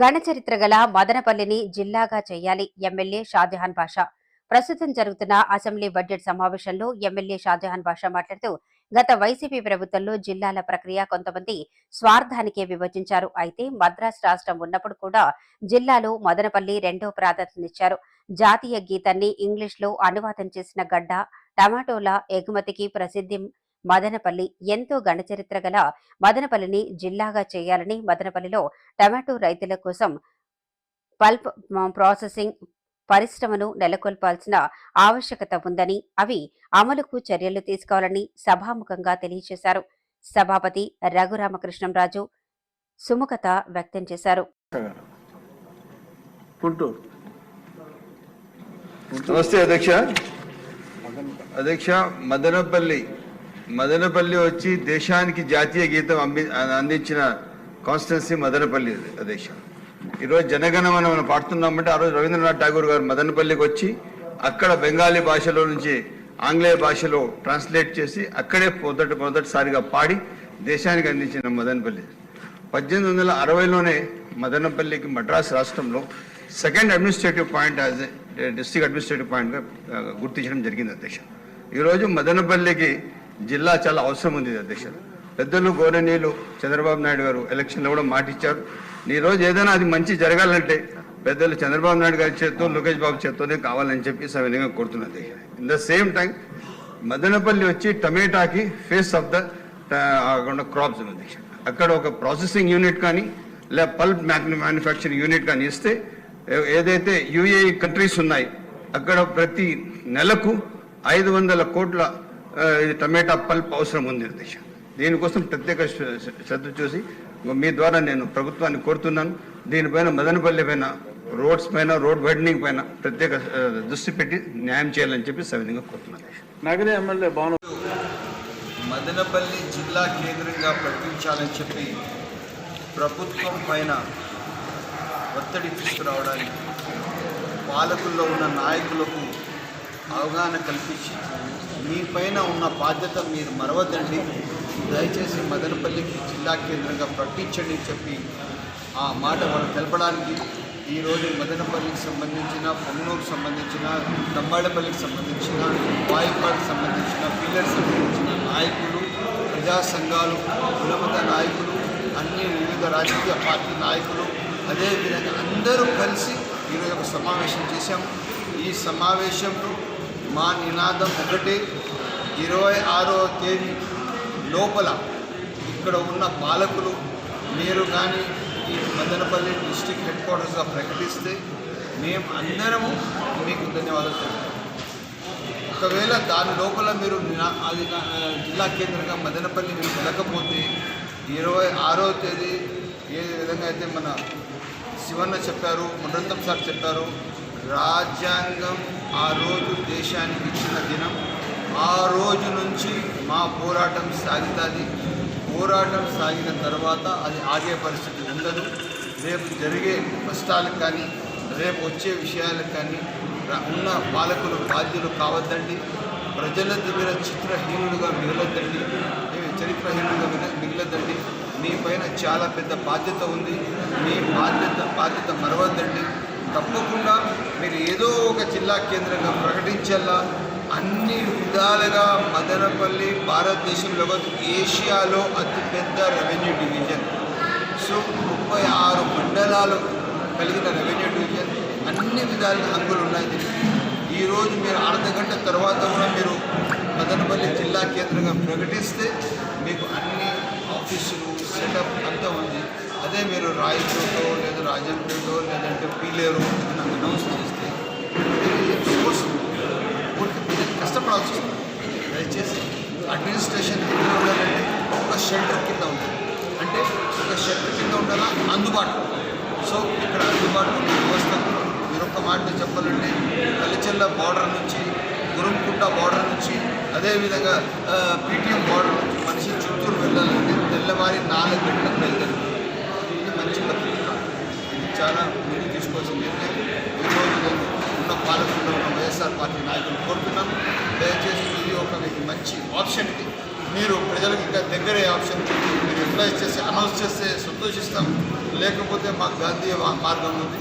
ఘనచరిత్ర గల మదనపల్లిని జిల్లాగా చేయాలి ఎమ్మెల్యే షాజహాన్ బాషా. ప్రస్తుతం జరుగుతున్న అసెంబ్లీ బడ్జెట్ సమావేశంలో ఎమ్మెల్యే షాజహాన్ బాషా మాట్లాడుతూ గత వైసీపీ ప్రభుత్వంలో జిల్లాల ప్రక్రియ కొంతమంది స్వార్థానికే విభజించారు. అయితే మద్రాస్ రాష్ట్రం ఉన్నప్పుడు కూడా జిల్లాలో మదనపల్లి రెండో ప్రాధాన్యతనిచ్చారు జాతీయ గీతాన్ని ఇంగ్లీష్లో అనువాదం చేసిన గడ్డ టమాటోల ఎగుమతికి ప్రసిద్ధి మదనపల్లి ఎంతో ఘనచరిత్ర గల మదనపల్లిని జిల్లాగా చేయాలని మదనపల్లిలో టమాటో రైతుల కోసం పల్ప్ ప్రాసెసింగ్ పరిశ్రమను నెలకొల్పాల్సిన ఆవశ్యకత ఉందని అవి అమలుకు చర్యలు తీసుకోవాలని సభాముఖంగా తెలియజేశారు. సభాపతి రఘురామకృష్ణంరాజు సుముఖత వ్యక్తం చేశారు. నమస్తే అధ్యక్ష. అధ్యక్ష మదనపల్లి మదనపల్లి వచ్చి దేశానికి జాతీయ గీతం అంది అందించిన కాన్స్టిట్యున్సీ మదనపల్లి దేశం. ఈరోజు జనగణమన మనం పాడుతున్నామంటే ఆ రోజు రవీంద్రనాథ్ ఠాగూర్ గారు మదనపల్లికి వచ్చి అక్కడ బెంగాలీ భాషలో నుంచి ఆంగ్లేయ భాషలో ట్రాన్స్లేట్ చేసి అక్కడే మొదటి మొదటిసారిగా పాడి దేశానికి అందించిన మదనపల్లి. పద్దెనిమిది వందల అరవైలోనే మదనపల్లికి మద్రాస్ రాష్ట్రంలో second administrative point as district administrative పాయింట్గా గుర్తించడం జరిగింది అధ్యక్ష ఈరోజు మదనపల్లికి జిల్లా చాలా అవసరం ఉంది అధ్యక్ష పెద్దలు గౌరవనీయులు చంద్రబాబు నాయుడు గారు ఎలక్షన్లో కూడా మాటిచ్చారు ఈ రోజు ఏదైనా అది మంచి జరగాలంటే పెద్దలు చంద్రబాబు నాయుడు గారి చేత్తో లోకేష్ బాబు చేత్తోనే కావాలని చెప్పి సవినయంగా కోరుతున్నా అధ్యక్ష in the same time Madanapalle వచ్చి టమేటాకి ఫేస్ ఆఫ్ ద క్రాప్స్ ఉంది అక్కడ ఒక ప్రాసెసింగ్ యూనిట్ కానీ లేదా పల్ప్ మ్యానుఫ్యాక్చరింగ్ యూనిట్ కానీ ఇస్తే ఏదైతే యుఏఈ కంట్రీస్ ఉన్నాయి అక్కడ ప్రతి నెలకు ఐదు వందల కోట్ల ఇది టమాటా పల్ప్ అవసరం ఉంది అధ్యక్ష దీనికోసం ప్రత్యేక శ్ర- శ్ర- శ్రద్ధ చూసి మీ ద్వారా నేను ప్రభుత్వాన్ని కోరుతున్నాను. దీనిపైన మదనపల్లి పైన రోడ్స్ పైన రోడ్ వైడనింగ్ పైన ప్రత్యేక దృష్టి పెట్టి న్యాయం చేయాలని చెప్పి సవిధంగా కోరుతున్నాను. నగరి ఎమ్మెల్యే మదనపల్లి జిల్లా కేంద్రంగా ప్రకటించాలని చెప్పి ప్రభుత్వం పైన ఒత్తిడి తీసుకురావడానికి పాలకుల్లో ఉన్న నాయకులకు అవగాహన కల్పించి మీ పైన ఉన్న బాధ్యత మీరు మరవదండి దయచేసి మదనపల్లికి జిల్లా కేంద్రంగా ప్రకటించండి చెప్పి ఆ మాట వాళ్ళు తెలపడానికి ఈరోజు మదనపల్లికి సంబంధించిన పొన్నూరుకు సంబంధించిన తంబాడపల్లికి సంబంధించిన వాయుపాడుకు సంబంధించిన పిల్లర్కి సంబంధించిన నాయకులు ప్రజా సంఘాలు కులమత నాయకులు అన్ని వివిధ రాజకీయ పార్టీ నాయకులు అదేవిధంగా అందరూ కలిసి ఈరోజు ఒక సమావేశం చేశాము ఈ సమావేశంలో మా నినాదం ఒకటే ఇరవై ఆరో తేదీ లోపల ఇక్కడ ఉన్న పాలకులు మీరు కానీ ఈ మదనపల్లి డిస్టిక్ హెడ్ క్వార్టర్స్గా ప్రకటిస్తే మేము అందరము మీకు ధన్యవాదాలు తెలుపుతాం. ఒకవేళ దాని లోపల మీరు అది ఆ, జిల్లా కేంద్రంగా మదనపల్లి మీరు వెళ్ళకపోతే ఇరవై ఆరో తేదీ ఏ విధంగా అయితే మన శివన్న చెప్పారు మునరత్నం సార్ చెప్పారు రాజ్యాంగం ఆ రోజు దేశానికి ఇచ్చిన దినం ఆ రోజు నుంచి మా పోరాటం సాగుతుంది. పోరాటం సాగిన తర్వాత అది ఆగే పరిస్థితి ఉండదు. రేపు జరిగే కష్టాలకు కానీ రేపు వచ్చే విషయాలకు కానీ ఉన్న పాలకులు బాధ్యులు కావద్దండి. ప్రజల దగ్గర చిత్రహీనులుగా మిగలొద్దండి. ఏ చరిత్రహీనులుగా మిగలొద్దండి. మీ పైన చాలా పెద్ద బాధ్యత ఉంది. మీ బాధ్యత బాధ్యత మరవద్దండి. తప్పకుండా మీరు ఏదో ఒక జిల్లా కేంద్రంగా ప్రకటించేలా అన్ని విధాలుగా మదనపల్లి భారతదేశంలో కాదు, ఏషియాలో అతిపెద్ద రెవెన్యూ డివిజన్. సో ముప్పై ఆరు మండలాలు కలిగిన రెవెన్యూ డివిజన్. అన్ని విధాలుగా హంగులు ఉన్నాయి దీనికి. ఈరోజు మీరు అర్ధ గంట తర్వాత కూడా మీరు మదనపల్లి జిల్లా కేంద్రంగా ప్రకటిస్తే మీకు అన్ని ఆఫీసులు సెటప్ అంతా ఉంది. అదే మీరు రాయచోటో లేదా రాజంపేటలో లేదంటే పీలేరు అని అనౌన్స్ చేస్తే సోర్స్ పూర్తి కష్టపడాల్సి దయచేసి అడ్మినిస్ట్రేషన్ కింద ఉండాలంటే ఒక షెల్టర్ కింద ఉంటుంది అంటే ఒక షెల్టర్ కింద ఉండాలా? అందుబాటులో. సో ఇక్కడ అందుబాటులో ఉన్న వ్యవస్థ మీరు ఒక మాట చెప్పాలంటే కలిచెల్ల బార్డర్ నుంచి గురుంకుంట బార్డర్ నుంచి అదేవిధంగా పీటీఎం బార్డర్ నుంచి మనిషి చిత్తూరు వెళ్ళాలంటే తెల్లవారి నాలుగు గంటలకు వెళ్తారు ఇది మంచి పద్ధతి కాదు. ఇది చాలా ముందు తీసుకోవాల్సిన నిర్ణయం ఈరోజు నేను ఉన్న పాలకుల్లో ఉన్న వైఎస్ఆర్ పార్టీ నాయకులు కోరుతున్నాను దయచేసి ఇది ఒక మంచి ఆప్షన్ ఇది. మీరు ప్రజలకు ఇంకా దగ్గరే ఆప్షన్ మీరు ఎంప్లాయ్ చేసి అనౌన్స్ చేస్తే సంతోషిస్తాం. లేకపోతే మాకు గాంధీ మార్గం ఉంది.